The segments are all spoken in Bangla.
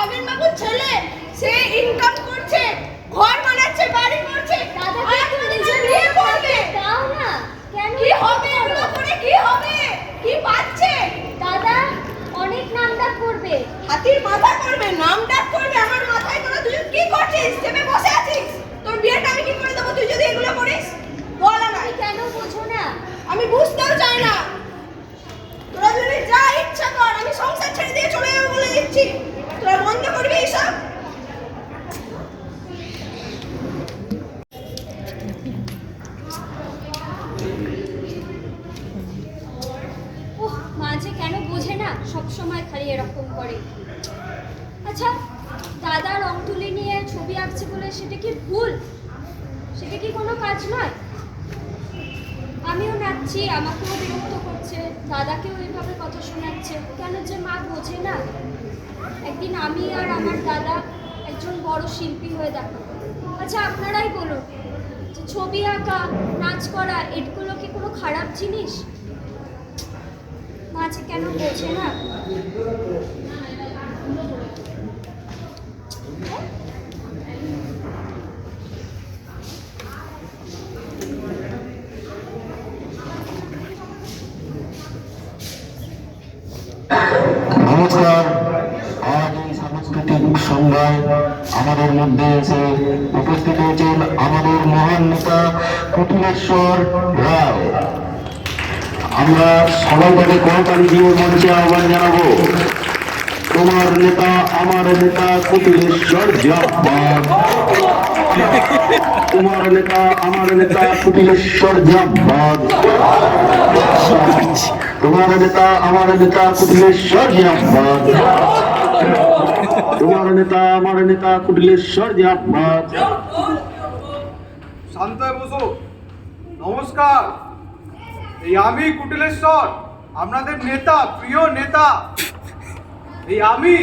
খবির বাবুর ছেলে সে ইনকাম করছে ঘর বানাচ্ছে বাড়ি করছে দাদা আর কোনদিন সে বিয়ে করবে দাও না কেন কি হবে এগুলো করে কি হবে কি পাচ্ছে দাদা অনেক নাম ডাক করবে হাতির মাথা করবে নাম ডাক করবে আমার মাথায় তোরা দুজন কি করছিস চেপে বসে আছিস তোর বিয়েটা আমি কি করে দেবো তুই যদি এগুলো করিস বল না তুমি কেন বোঝো না আমি বুঝতেও চাই না তোরা যদি যা ইচ্ছা কর আমি সংসার ছেড়ে দিয়ে চলে যাব বলে দিচ্ছি তোরা বন্ধ করবি এইসব ওহ মাঝে কেন বোঝে না, সব সময় খালি এরকম করে। আচ্ছা দাদা রং তুলি নিয়ে ছবি আঁকছে বলে সেটা কি ভুল? সেটা কি কোনো কাজ নয়? আমিও নাচছি, আমাকেও বিরক্ত করছে, দাদাকেও এইভাবে কথা শোনাচ্ছে। কেন যে মা বোঝে না? একদিন আমি আর আমার দাদা একজন বড় শিল্পী হয়ে দেখাবো আচ্ছা আপনারাই বলুন, যে ছবি আঁকা, নাচ করা, এগুলো কি কোনো খারাপ জিনিস? মাঝে কেন বোঝে না? নমস্কার। আজ সাংস্কৃতিক সংজ্ঞায় আমাদের মধ্যে এসে উপস্থিত হয়েছেন আমাদের মহান নেতা কুটিলেশ্বর রায়। আমরা সবাই তাকে করতালি দিয়ে মঞ্চে আহ্বান জানাব। তোমার নেতা, আমার নেতা কুটিলেশ্বর তোমার নেতা, আমার নেতা কুটিলেশ্বর তোমার নেতা, আমার নেতা কুটিলেশ্বর তোমার নেতা, আমার নেতা কুটিলেশ্বর শান্ত নমস্কার। এই আমি কুটিলেশ্বর, আপনাদের নেতা, প্রিয় নেতা। এই আমি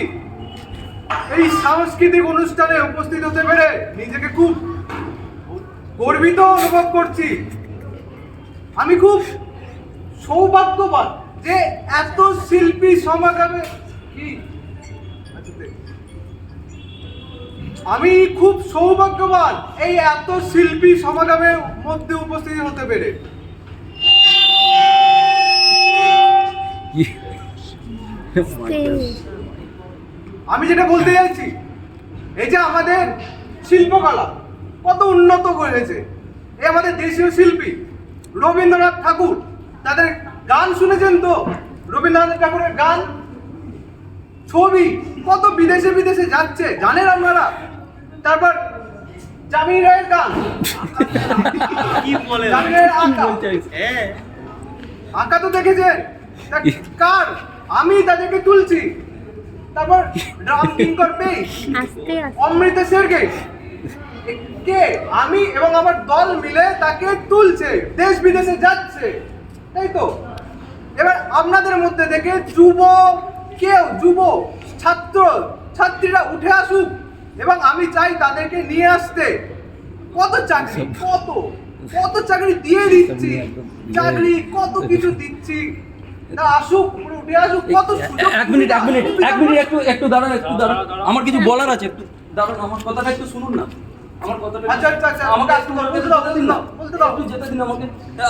এই সাংস্কৃতিক অনুষ্ঠানে উপস্থিত হতে পেরে নিজেকে খুব গর্বিত অনুভব করছি। আমি খুব সৌভাগ্যবান যে এত শিল্পী সমাগমে কি? আমি খুব সৌভাগ্যবান এই এত শিল্পী সমাগমের মধ্যে উপস্থিত হতে পেরে। আমি যেটা বলতে চাইছি এই যে আমাদের শিল্পকলা কত উন্নত করেছে। এই আমাদের দেশীয় শিল্পী রবীন্দ্রনাথ ঠাকুর তাদের গান শুনেছেন তো? রবীন্দ্রনাথ ঠাকুরের গান ছবি কত বিদেশে বিদেশে যাচ্ছে জানেন আপনারা? তারপর জামিন রায়ের গান। কি বলে জামিন রায়ের আঁকা। আঁকা তো দেখেছেন? কার আমি তাদেরকে তুলছি। তারপর ড্রাম কিঙ্কর পেই অমৃত শেরকে কে? আমি এবং আমার দল মিলে তাকে তুলছে দেশ বিদেশে যাচ্ছে। তাই তো? এবার আপনাদের মধ্যে থেকে যুব কেউ যুব ছাত্র ছাত্রীরা উঠে আসুক এবং আমি চাই তাদেরকে নিয়ে আসতে। কত চাকরি? কত? কত চাকরি দিয়ে দিচ্ছি? চাকরি কত কিছু দিচ্ছি? এক মিনিট এক মিনিট এক মিনিট একটু একটু দাঁড়ান একটু দাঁড়ান। আমার কিছু বলার আছে একটু দাঁড়ান আমার কথাটা একটু শুনুন না। আমার কথাটা আমাকে একটু বলতে বলতে দিন না একটু যেতে দিন আমাকে।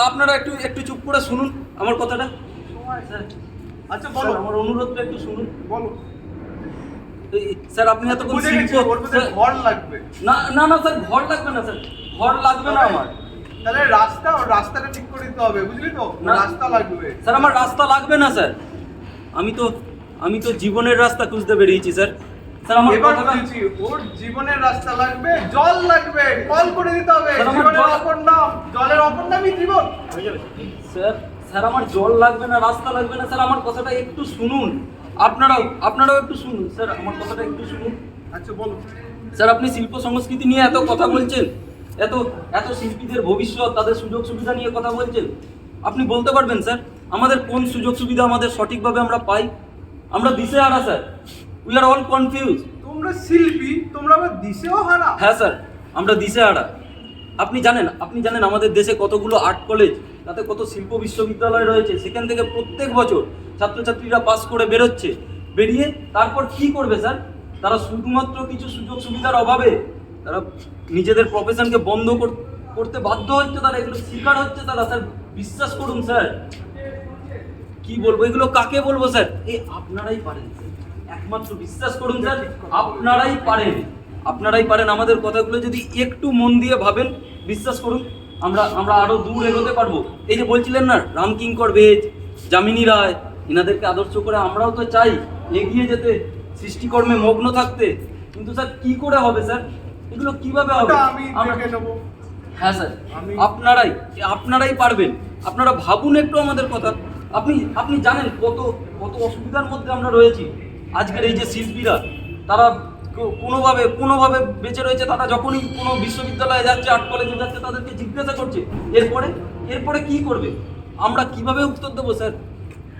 আপনারা একটু একটু চুপ করে শুনুন আমার কথাটা। স্যার আচ্ছা বলো। আমার অনুরোধটা একটু শুনুন। বলো। স্যার আপনি বুঝে শিল্প ঘর লাগবে। না না না স্যার ঘর লাগবে না স্যার। ঘর লাগবে না আমার। তাহলে রাস্তা রাস্তাটা ঠিক করে দিতে হবে বুঝলি তো? রাস্তা লাগবে। স্যার আমার রাস্তা লাগবে না স্যার। আমি তো আমি তো জীবনের রাস্তা খুঁজতে বেরিয়েছি স্যার। স্যার আমার কথাটা বলছি ওর জীবনের রাস্তা লাগবে জল লাগবে কল করে দিতে হবে। জীবনের অপর নাম জলের অপর নামই জীবন। স্যার স্যার আমার জল লাগবে না রাস্তা লাগবে না স্যার আমার কথাটা একটু শুনুন। আপনারাও আপনারাও একটু শুনুন স্যার আমার কথাটা একটু শুনুন। আচ্ছা বলো। স্যার আপনি শিল্প সংস্কৃতি নিয়ে এত কথা বলছেন? এত এত শিল্পীদের ভবিষ্যৎ তাদের সুযোগ সুবিধা নিয়ে কথা বলছেন? আপনি বলতে পারবেন স্যার আমাদের কোন সুযোগ সুবিধা আমাদের সঠিকভাবে আমরা পাই? আমরা দিশে হারা sir. We are all confuse তোমরা শিল্পী তোমরা আবার দিশেও হারা। হ্যাঁ স্যার আমরা দিশে হারা। আপনি জানেন আপনি জানেন আমাদের দেশে কতগুলো আর্ট কলেজ তাতে কত শিল্প বিশ্ববিদ্যালয় রয়েছে সেখান থেকে প্রত্যেক বছর ছাত্রছাত্রীরা পাস করে বেরোচ্ছে। বেরিয়ে তারপর কি করবে স্যার? তারা শুধুমাত্র কিছু সুযোগ সুবিধার অভাবে তারা নিজেদের প্রফেশনকে বন্ধ করতে বাধ্য হচ্ছে, তারা এগুলো শিকার হচ্ছে, তারা স্যার বিশ্বাস করুন স্যার। কি বলব, এগুলো কাকে বলব স্যার? এ, আপনারাই পারেন। একমাত্র বিশ্বাস করুন স্যার, আপনারাই পারেন। আপনারাই পারেন আমাদের কথাগুলো যদি একটু মন দিয়ে ভাবেন, বিশ্বাস করুন, আমরা আমরা আরও দূর এগোতে পারব। এই যে বলছিলেন না রামকিঙ্কর বেজ যামিনী রায়, এনাদেরকে আদর্শ করে আমরাও তো চাই এগিয়ে যেতে, সৃষ্টিকর্মে মগ্ন থাকতে। কিন্তু স্যার, কি করে হবে স্যার? এগুলো কীভাবে হবে আমরা দেখে নেব হ্যাঁ স্যার আপনারাই আপনারাই পারবেন আপনারা ভাবুন একটু আমাদের কথা আপনি আপনি জানেন কত কত অসুবিধার মধ্যে আমরা রয়েছি আজকের এই যে শিল্পীরা তারা কোনোভাবে কোনোভাবে বেঁচে রয়েছে তারা যখনই কোনো বিশ্ববিদ্যালয়ে যাচ্ছে আর্ট কলেজে যাচ্ছে তাদেরকে জিজ্ঞাসা করছে এরপরে এরপরে কি করবে আমরা কীভাবে উত্তর দেবো স্যার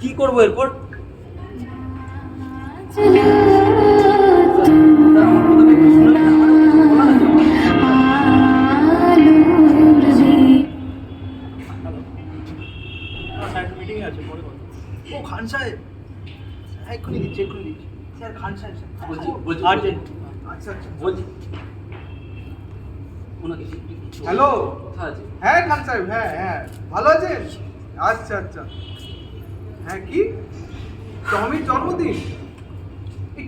কি করব এরপর হ্যালো? হ্যাঁ খান সাহেব হ্যাঁ হ্যাঁ। ভালো আছেন? আচ্ছা আচ্ছা। হ্যাঁ কি? টমির জন্মদিন? এই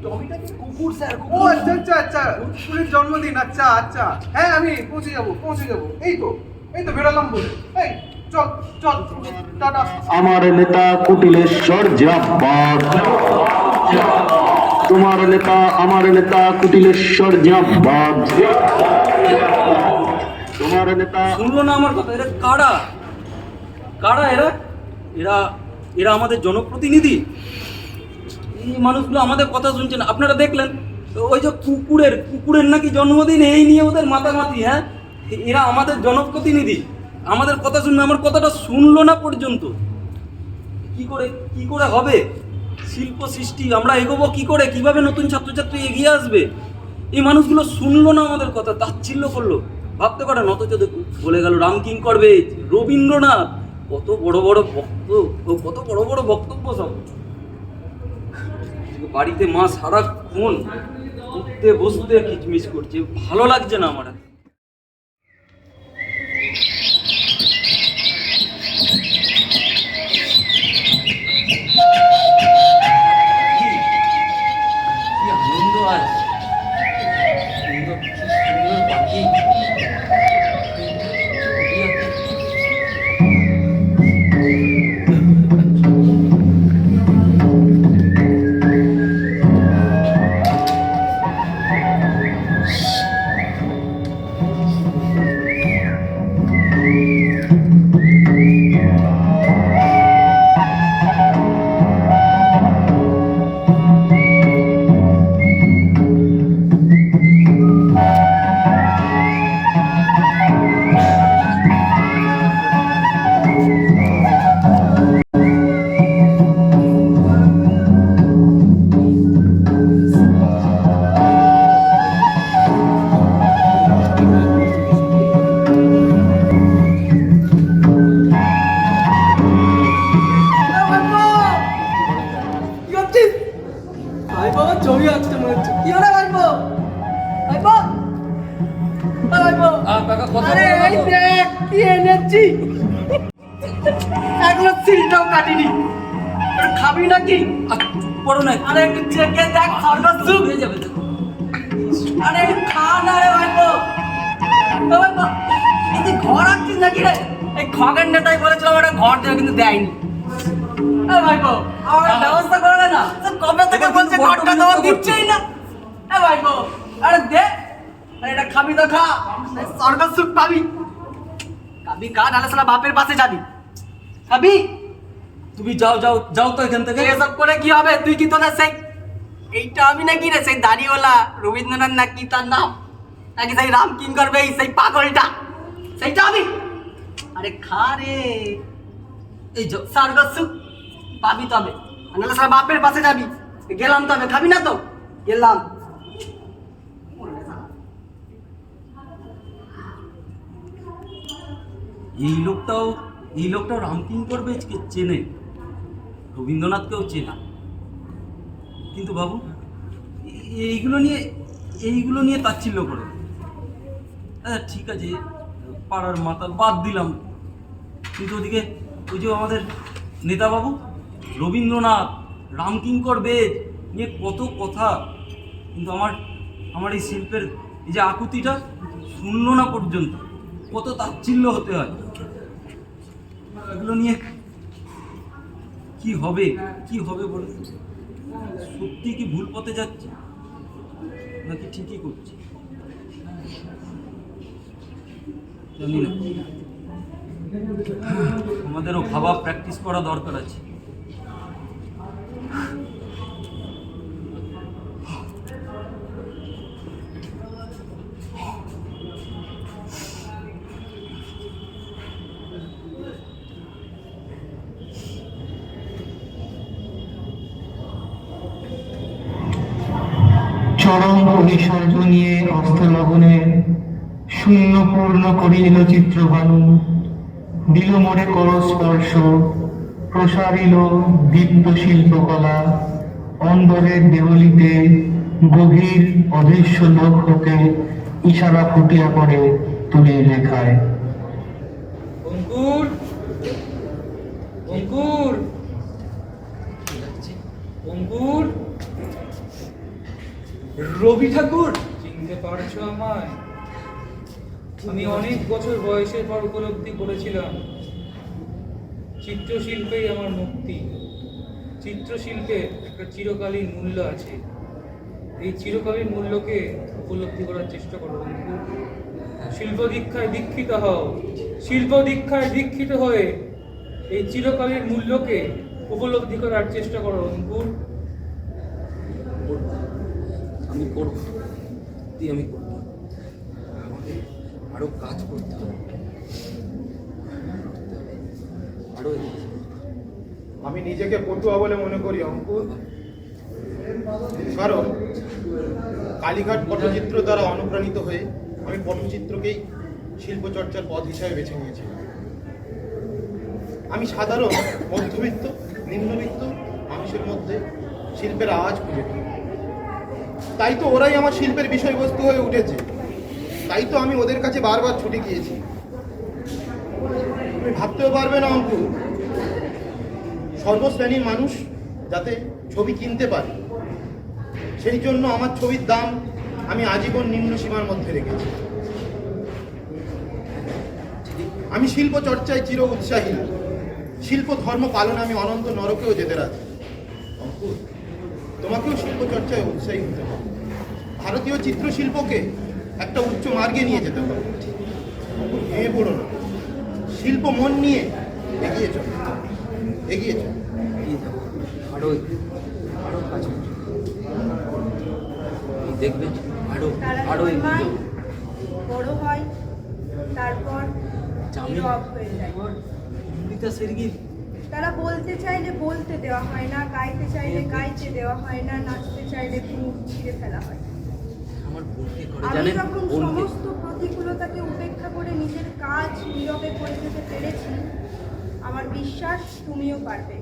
কুকুর স্যার? ও আচ্ছা আচ্ছা আচ্ছা। কুকুরের জন্মদিন আচ্ছা আচ্ছা। হ্যাঁ আমি পৌঁছে যাব পৌঁছে যাব। এই তো এই তো বেরোলাম বলে। এই চল চল টাটা। আমার নেতা কুটিলেশ্বর জিয়াবাদ তোমার নেতা, আমার নেতা কুটিলেশ্বর জিয়াবাদ তোমার নেতা শুনলো না আমার কথা? এরা কারা? কারা এরা? এরা এরা আমাদের জনপ্রতিনিধি? এই মানুষগুলো আমাদের কথা শুনছে না আপনারা দেখলেন? ওই যে কুকুরের কুকুরের নাকি জন্মদিন, এই নিয়ে ওদের মাতামাতি হ্যাঁ? এরা আমাদের জনপ্রতিনিধি। আমাদের কথা শুনবে, আমার কথাটা শুনলো না পর্যন্ত। কি করে কি করে হবে? শিল্প সৃষ্টি, আমরা এগোবো কি করে? কীভাবে নতুন ছাত্রছাত্রী এগিয়ে আসবে? এই মানুষগুলো শুনলো না আমাদের কথা, তাচ্ছিল্য করল। ভাবতে পারেন, অথচ দেখুন, বলে গেল রামকিং করবে রবীন্দ্রনাথ। কত বড় বড় বক্ত ও কত বড় বড় বক্তব্য সব। বাড়িতে মা সারাক্ষণ উঠতে বসতে কিচমিচ করছে, ভালো লাগছে না আমার। সিলটাও কাটিনি। খাবি নাকি? পড়ো না আরে একটু চেকে দেখ সর্বসুখ হয়ে যাবে দেখো। আরে খা না রে ভাইপো। এই ঘর আঁকছিস নাকি রে? এই খগের নেতাই বলেছিল একটা ঘর দেবে কিন্তু দেয়নি। ভাইপো আমার ব্যবস্থা করে না। কবে থেকে বলছে ঘরটা দেওয়া দিচ্ছেই না। এ ভাইপো আরে দে। আরে এটা খাবি তো খা। স্বর্গ সুখ পাবি। খাবি খা নাহলে সালা বাপের পাশে যাবি। খাবি? তুমি যাও যাও যাও তো এখান থেকে। এসব করে কি হবে? তুই কি তোদের সেই এইটা আমি নাকি রে? সেই দাড়িওয়ালা রবীন্দ্রনাথ নাকি তার নাম? নাকি সেই রাম কিং করবে এই সেই পাগলটা? সেইটা আমি। আরে খা রে। এই যাও সার্গসু পাবি তবে। নাহলে সারা বাপের পাশে যাবি। গেলাম তবে। খাবি না তো? গেলাম। এই লোকটাও এই লোকটাও রামকিঙ্কর বেজকে চেনে। রবীন্দ্রনাথকেও চেনা। কিন্তু বাবু এইগুলো নিয়ে এইগুলো নিয়ে তাচ্ছিল্য করে। হ্যাঁ ঠিক আছে, পাড়ার মাতাল, বাদ দিলাম। কিন্তু ওদিকে ওই যে আমাদের নেতাবাবু, রবীন্দ্রনাথ, রামকিঙ্কর বেদ নিয়ে কত কথা। কিন্তু আমার আমার এই শিল্পের এই যে আকুতিটা শূন্য না পর্যন্ত। কত তাচ্ছিল্য হতে হয়। এগুলো নিয়ে কি হবে? কি হবে বলে সত্যি কি ভুল পথে যাচ্ছে? নাকি ঠিকই করছে? জানি না। আমাদেরও ভাবা প্র্যাকটিস করা দরকার আছে। পরিসর্গ নিয়ে অস্তলগ্নে শূন্য পূর্ণ করিল চিত্রভানু। দিল মোড়ে করস্পর্শ প্রসারিল দীপ্ত শিল্পকলা। অন্দরের দেওলিতে গভীর অদৃশ্য লোক হতে ইশারা ফুটিয়া পড়ে তুলে লেখায় অঙ্কুর! অঙ্কুর! অঙ্কুর! রবি ঠাকুর? চিনতে পারছ আমায়? আমি অনেক বছর বয়সের পর উপলব্ধি করেছিলাম। চিত্রশিল্পেই আমার মুক্তি। চিত্রশিল্পে একটা চিরকালীন মূল্য আছে। এই চিরকালীন মূল্যকে উপলব্ধি করার চেষ্টা করো শিল্প দীক্ষায় দীক্ষিত হও। শিল্প দীক্ষায় দীক্ষিত হয়ে এই চিরকালীন মূল্যকে উপলব্ধি করার চেষ্টা করো অঙ্কুর আমি করব? সত্যি আমি করব। আমাকে আরও কাজ করতে হবে। আরও আমি নিজেকে পটুয়া বলে মনে করি অঙ্কুর কারণ কালীঘাট পটচিত্র দ্বারা অনুপ্রাণিত হয়ে আমি পটচিত্রকেই শিল্পচর্চার পথ হিসাবে বেছে নিয়েছি। আমি সাধারণ মধ্যবিত্ত, নিম্নবিত্ত মানুষের মধ্যে শিল্পের আওয়াজ খুঁজে পাই। তাই তো ওরাই আমার শিল্পের বিষয়বস্তু হয়ে উঠেছে। তাই তো আমি ওদের কাছে বারবার ছুটে গিয়েছি। ভাবতেও পারবে না, অঙ্কুর। সর্বশ্রেণীর মানুষ যাতে ছবি কিনতে পারে। সেই জন্য আমার ছবির দাম আমি আজীবন নিম্ন সীমার মধ্যে রেখেছি। আমি শিল্প চর্চায় চির উৎসাহী। শিল্প ধর্ম পালনে আমি অনন্ত নরকেও যেতে রাজি। অঙ্কুর তোমাকেও শিল্প চর্চায় উৎসাহী হতে হবে। ভারতীয় চিত্রশিল্পকে একটা উচ্চ মার্গে নিয়ে যেতে হবে। ভেঙে পড়ো না। শিল্প মন নিয়ে এগিয়ে চলো। এগিয়ে চলো। এগিয়ে যাব আরও আরও কাজ করব। এই দেখবেন আরও তারা আরও এগিয়ে জন্মায়, যাব। বড় হয় তারপর নীরব হয়ে যায়। অমৃতা সেরগির তারা বলতে চাইলে বলতে দেওয়া হয় না গাইতে চাইলে গাইতে দেওয়া হয় না নাচতে চাইলে ছিঁড়ে ফেলা হয়। আমি যখন সমস্ত প্রতিকূলতাকে উপেক্ষা করে নিজের কাজ নীরবে করে যেতে পেরেছি আমার বিশ্বাস তুমিও পারবে।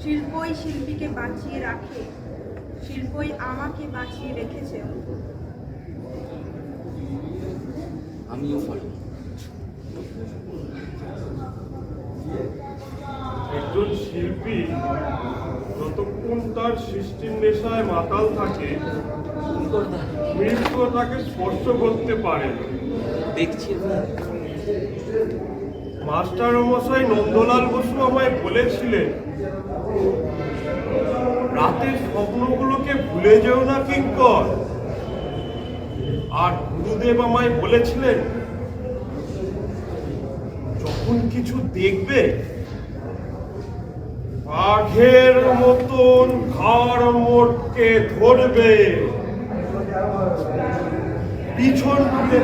শিল্পই শিল্পীকে বাঁচিয়ে রাখে শিল্পই আমাকে বাঁচিয়ে রেখেছে। আমিও পারব একজন শিল্পী। যতক্ষণ তার সৃষ্টির নেশায় মাতাল থাকে মৃত্যু তাকে স্পর্শ করতে পারে দেখছি মাস্টার মশাই নন্দলাল বসু আমায় বলেছিলেন রাতের স্বপ্নগুলোকে ভুলে যেও না কিঙ্কর। আর গুরুদেব আমায় বলেছিলেন যখন কিছু দেখবে বাঘের মতন ঘাড় মোটকে ধরবে। পিছন আমাকে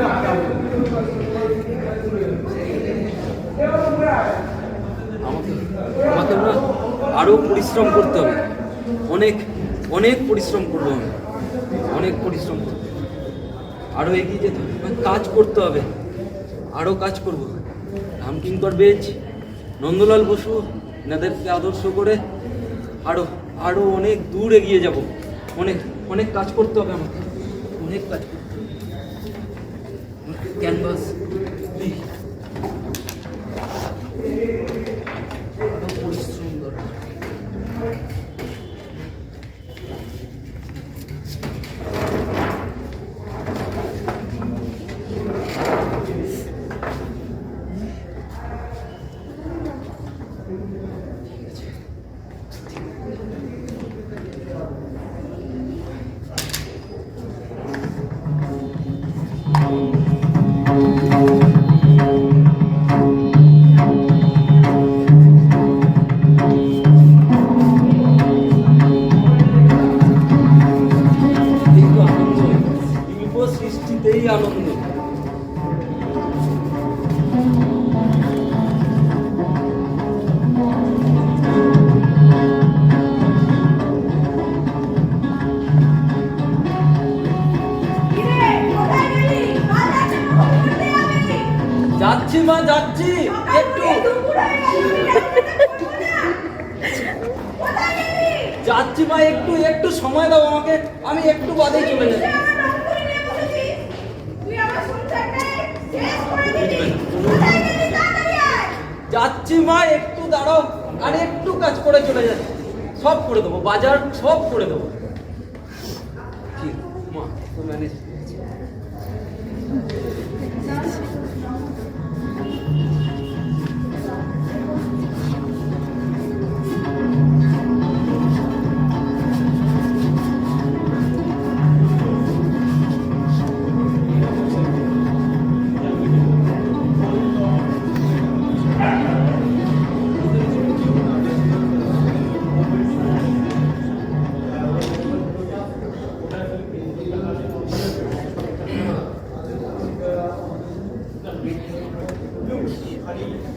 আমাকে না আরও পরিশ্রম করতে হবে। অনেক অনেক পরিশ্রম করব আমি। অনেক পরিশ্রম করব। আরও এগিয়ে যেতে হবে। কাজ করতে হবে। আরও কাজ করব। রামকিঙ্কর বেজ, নন্দলাল বসু এনাদেরকে আদর্শ করে আরও আরও অনেক দূর এগিয়ে যাব। অনেক অনেক কাজ করতে হবে আমাকে। অনেক কাজ করতে হবে। ক্যানভাস সময় দাও আমাকে, আমি একটু বাদেই চলে যাই। যাচ্ছি মা, একটু দাঁড়াও, আর একটু কাজ করে চলে যাচ্ছি। সব করে দেবো, বাজার সব করে দেবো। ঠিক মা, তো ম্যানেজ Thank.